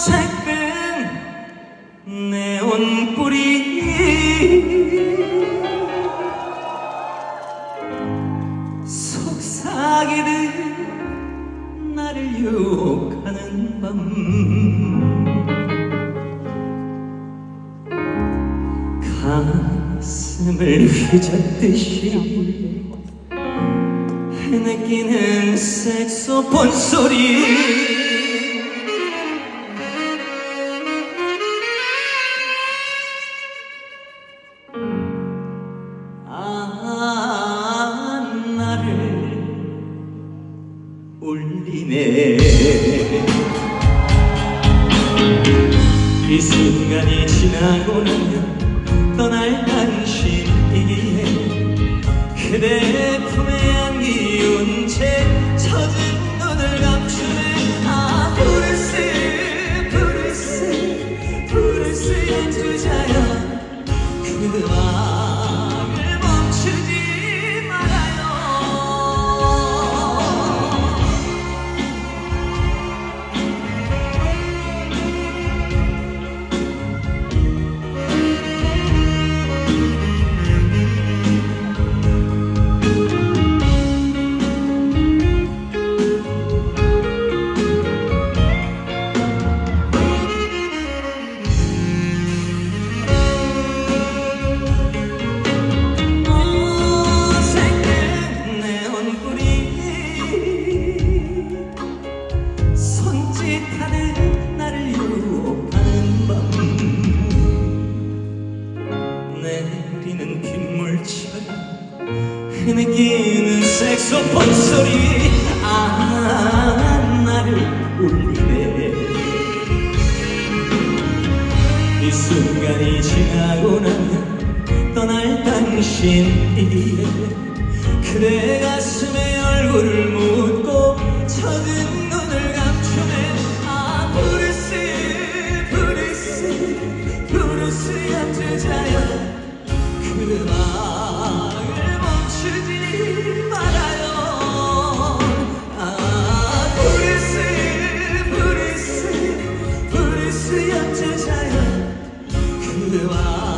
어색한 네온불이 속삭이듯 나를 유혹하는 밤 가슴을 휘젓듯이 느끼는 색소폰 소리. 울리네. 이 순간이 지나고 나면 흐느끼는 색소폰 소리. 아 나를 울리네. 이 순간이 지나고 나면 떠날 당신이기에 그대 가슴에 얼굴을 묻고 젖은 눈을 감추네. 아 브루스 브루스 브루스 연주자여 브